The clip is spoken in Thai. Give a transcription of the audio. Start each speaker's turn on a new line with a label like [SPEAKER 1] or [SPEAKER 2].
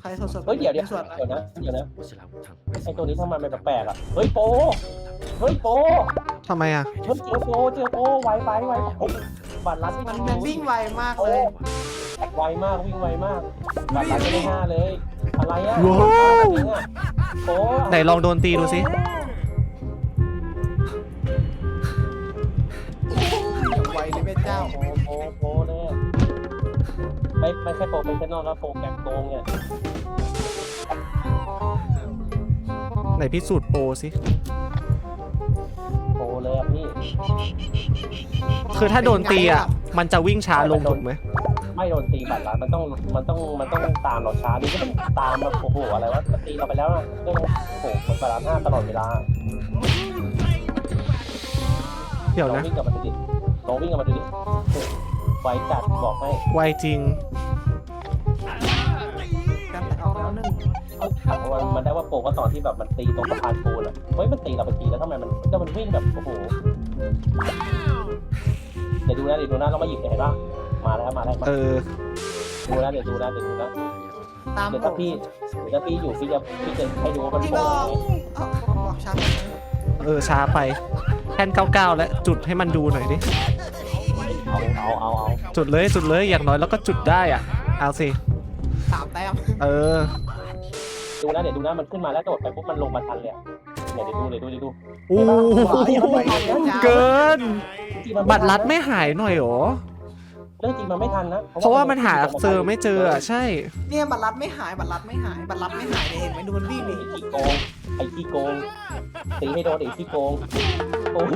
[SPEAKER 1] ใครสดสด
[SPEAKER 2] เฮ้ยเดี๋ยวเดี๋ยวเดี๋ยวนะเดี๋ยวนะไอตัวนี้ทำไมมันแปลกอะเฮ้ยโปเฮ้ยโป
[SPEAKER 3] ทำไมอะ
[SPEAKER 2] เฮ้ยจอโปเจอโปไวไปไวบัตรลัด
[SPEAKER 1] มันวิ่งไวมากเลย
[SPEAKER 2] ไวมากวิ่งไวมากบัตรลัดไม่ห้าเลยอะไรอะ
[SPEAKER 3] โอ้
[SPEAKER 2] ไห
[SPEAKER 3] นลองโดนตีดูสิ
[SPEAKER 1] ไวเลยแม่เจ้า
[SPEAKER 2] ไม่ไม่ใช่โปเป็นแค่นอกแล้วโปแกมโกงเนี่ย
[SPEAKER 3] ไหนพิสูจน์โปรสิ
[SPEAKER 2] โปเลยอะพี่
[SPEAKER 3] คือถ้าโดนตีอะ มันจะวิ่งช้าลงถูกไหม
[SPEAKER 2] ไม่โดนตีบัตรลัดมันต้องมันต้องมันต้องตามเราช้าดิก็ต้องตามแบบโอ้โหอะไรวะมันตีเราไปแล้วนะเรื่องโอ้โหมันบัตรลัดห้าตลอดเวลา
[SPEAKER 3] เดี๋ยว
[SPEAKER 2] ลอง
[SPEAKER 3] นะ
[SPEAKER 2] วิ่งกลับมาดูดิลองวิ่งกลับมาดูดิ ไวจัดบอกให้
[SPEAKER 3] ไวจริง
[SPEAKER 1] กันแต่ออกแล้วหนึ่ง
[SPEAKER 2] เขาถามว่ามันได้ว่าโปก็ตอนที่แบบมันตีตรงสะพานปูนอะเฮ้ยมันตีเราไปทีแล้วทำไมมันก็มันวิ่งแบบโอ้โหเดี๋ยวดูนะเดี๋ยวดูนะเรามาหยิบเห็นป่ะมาแล้วมาแล้วมา
[SPEAKER 3] เออ
[SPEAKER 2] ดูนะเดี๋ยวดูนะเดี๋ยวดูนะ
[SPEAKER 1] ตาม
[SPEAKER 2] เดี๋ยว
[SPEAKER 1] ผ
[SPEAKER 2] ถ้ามพี่เดี๋ยวถ้าพี่อยู่พี่จะพี่จะให้ดูว่ามัน
[SPEAKER 1] จริง
[SPEAKER 2] โป
[SPEAKER 1] เหรอ
[SPEAKER 2] ไง
[SPEAKER 1] เอ้าบอกช้าไปไหม
[SPEAKER 3] เออช้าไปแท่น99แล้วจุดให้มันดูหน่อยดิ
[SPEAKER 2] เอาเอาเอาเอา
[SPEAKER 3] จุดเลยจุดเลยอย่างน้อยแล้วก็จุดได้อะเอาสิ
[SPEAKER 1] สามแต้ม
[SPEAKER 3] เออ
[SPEAKER 2] ดูนะเดี๋ยวดูนะมันขึ้นมาแล้วโดดไปปุ๊บมันลงมาทันเลยอะเดี๋ยวเดี๋ยวดูเดี๋ยวดูเดี๋ยวดู
[SPEAKER 3] อู้เกิน
[SPEAKER 2] จริงๆมัน
[SPEAKER 3] บัตรลัดไม่หายหน่อยเหรอ
[SPEAKER 2] เรื่องจริงมันไม่ทันนะ
[SPEAKER 3] เพราะว่ามันหาเจอไม่เจออะใช่
[SPEAKER 1] เนี่ยบัตรลัดไม่หายบัตรลัดไม่หายบัตรลัดไม่หายเลยเห็นไหมดูมันวิ่งดิ
[SPEAKER 2] ไอ้ขี้โกงไอ้ขี้โกงตีให้โดนไอ้ขี้โกงโอ้ย